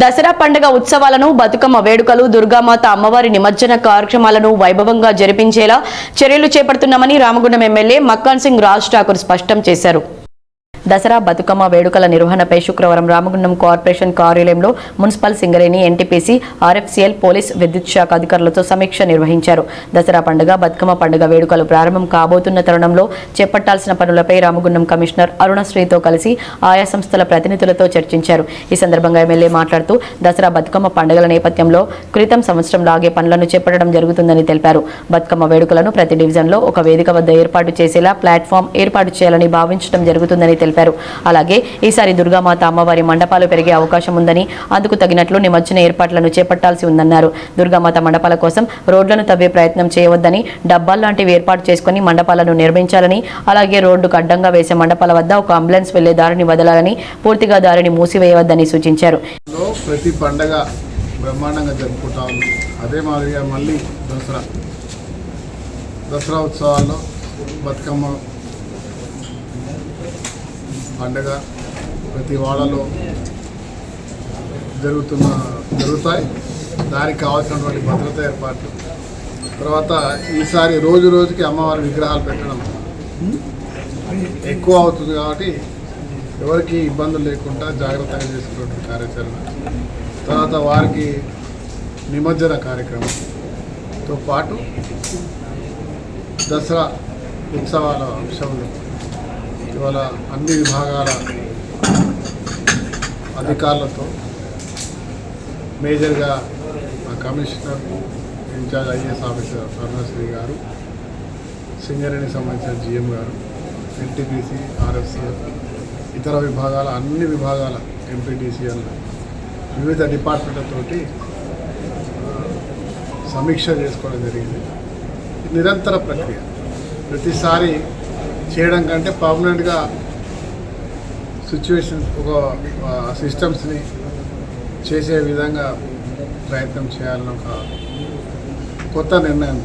దసరా పండుగ ఉత్సవాలను బతుకమ్మ వేడుకలు దుర్గామాత అమ్మవారి నిమజ్జన కార్యక్రమాలను వైభవంగా జరిపించేలా చర్యలు చేపడుతున్నామని రామగుండం ఎమ్మెల్యే మక్కాన్ సింగ్ రాజ్ ఠాకూర్ స్పష్టం చేశారు. దసరా బతుకమ్మ వేడుకల నిర్వహణపై శుక్రవారం రామగుండం కార్పొరేషన్ కార్యాలయంలో municipal Singareni NTPC RFCL police విద్యుత్ శాఖ అధికారులతో సమీక్ష నిర్వహించారు. దసరా పండుగ బతుకమ్మ పండుగ వేడుకలు ప్రారంభం కాబోతున్న తరుణంలో చేపట్టాల్సిన పనులపై రామగుండం కమిషనర్ అరుణశ్రీతో కలిసి ఆయా సంస్థల ప్రతినిధులతో చర్చించారు. ఈ సందర్భంగా ఎమ్మెల్యే మాట్లాడుతూ దసరా బతుకమ్మ పండుగల నేపథ్యంలో క్రితం సంవత్సరం లాగే పనులను చేపట్టడం జరుగుతుందని తెలిపారు. బతుకమ్మ వేడుకలను ప్రతి డివిజన్లో ఒక వేదిక వద్ద ఏర్పాటు చేసేలా ప్లాట్ఫామ్ ఏర్పాటు చేయాలని భావించడం జరుగుతుందని తెలిపారు. అలాగే ఈసారి దుర్గామాత అమ్మవారి మండపాలు పెరిగే అవకాశం ఉందని అందుకు తగినట్లు నిమజ్జన ఏర్పాట్లను చేపట్టాల్సి ఉందన్నారు. దుర్గామాత మండపాల కోసం రోడ్లను తవ్వే ప్రయత్నం చేయవద్దని డబ్బాల్లాంటివి ఏర్పాటు చేసుకుని మండపాలను నిర్మించాలని అలాగే రోడ్డుకు అడ్డంగా వేసే మండపాల వద్ద ఒక అంబులెన్స్ వెళ్ళే దారిని వదలాలని పూర్తిగా దారిని మూసివేయవద్దని సూచించారు. ప్రతి పండగ బ్రహ్మాండంగా జరుపుకుంటా అదే మాదిరిగా మళ్ళీ దసరా. దసరా ఉత్సవాల్లో బతుకమ్మ పండగ ప్రతి వాడలో జరుగుతున్న జరుగుతాయి. దానికి కావాల్సినటువంటి భద్రత ఏర్పాట్లు. తర్వాత ఈసారి రోజు రోజుకి అమ్మవారి విగ్రహాలు పెట్టడం ఎక్కువ అవుతుంది కాబట్టి ఎవరికి ఇబ్బందులు లేకుండా జాగ్రత్తగా చేసుకున్నటువంటి కార్యాచరణ. తర్వాత వారికి నిమజ్జన కార్యక్రమంతో పాటు దసరా ఉత్సవాల అంశంలో ఇవాళ అన్ని విభాగాల అధికారులతో మేజర్గా మా commissioner in charge IAS officer Swarnasri గారు సింగరేణికి సంబంధించిన జిఎం గారు ఎన్టీపీసీ ఆర్ఎఫ్సిఎల్ ఇతర విభాగాల అన్ని విభాగాల ఎంపీటీసీఎల్ వివిధ డిపార్ట్మెంట్లతోటి సమీక్ష చేసుకోవడం జరిగింది. ఇది నిరంతర ప్రక్రియ. ప్రతిసారి చేయడం కంటే పర్మనెంట్గా సిచ్యువేషన్ ఒక సిస్టమ్స్ని చేసే విధంగా ప్రయత్నం చేయాలని ఒక కొత్త నిర్ణయం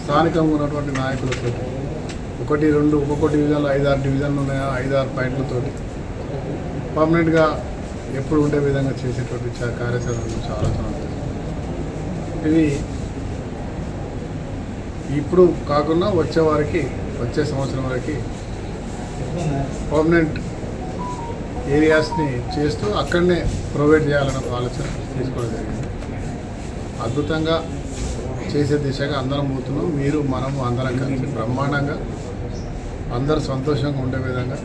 స్థానికంగా ఉన్నటువంటి నాయకులతో ఒకటి రెండు ఒక్కొక్క డివిజన్లో ఐదారు డివిజన్లు ఉన్నాయా? ఐదారు పాయింట్లతోటి పర్మనెంట్గా ఎప్పుడు ఉండే విధంగా చేసేటువంటి కార్యాచరణ గురించి ఆలోచన ఇది ఇప్పుడు కాకుండా వచ్చే వారికి వచ్చే సంవత్సరం వరకు పర్మనెంట్ ఏరియాస్ని చేస్తూ అక్కడనే ప్రొవైడ్ చేయాలన్న ఒక ఆలోచన తీసుకోవడం జరిగింది. అద్భుతంగా చేసే దిశగా అందరం పోతున్నాం. మీరు మనము అందరం కలిసి బ్రహ్మాండంగా అందరు సంతోషంగా ఉండే విధంగా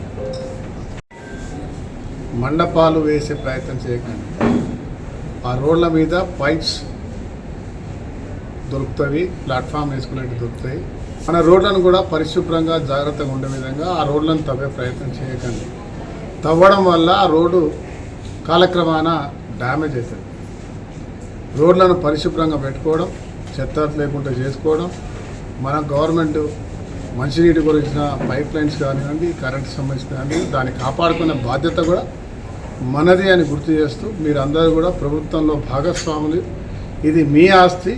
మండపాలు వేసే ప్రయత్నం చేయకండి. ఆ రోడ్ల మీద పైప్స్ దొరుకుతాయి ప్లాట్ఫామ్ వేసుకునేవి దొరుకుతాయి. మన రోడ్లను కూడా పరిశుభ్రంగా జాగ్రత్తగా ఉండే విధంగా ఆ రోడ్లను తవ్వే ప్రయత్నం చేయకండి. తవ్వడం వల్ల ఆ రోడ్డు కాలక్రమాన డ్యామేజ్ అవుతుంది. రోడ్లను పరిశుభ్రంగా పెట్టుకోవడం చెత్త లేకుండా చేసుకోవడం మన గవర్నమెంట్ మంచినీటి గురించిన పైప్ లైన్స్ కానివ్వండి కరెంట్ సంబంధించిన కానివ్వండి దాన్ని కాపాడుకునే బాధ్యత కూడా మనది అని గుర్తు చేస్తూ మీరందరూ కూడా ప్రభుత్వంలో భాగస్వాములు. ఇది మీ ఆస్తి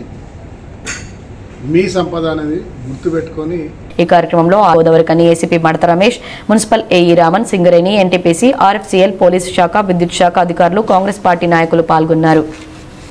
మీ సంపద అనేది గుర్తుపెట్టుకొని ఈ కార్యక్రమంలో Godavarikhani ACP Madatha Ramesh municipal AE Raman Singareni NTPC RFCL police శాఖ విద్యుత్ శాఖ అధికారులు కాంగ్రెస్ పార్టీ నాయకులు పాల్గొన్నారు.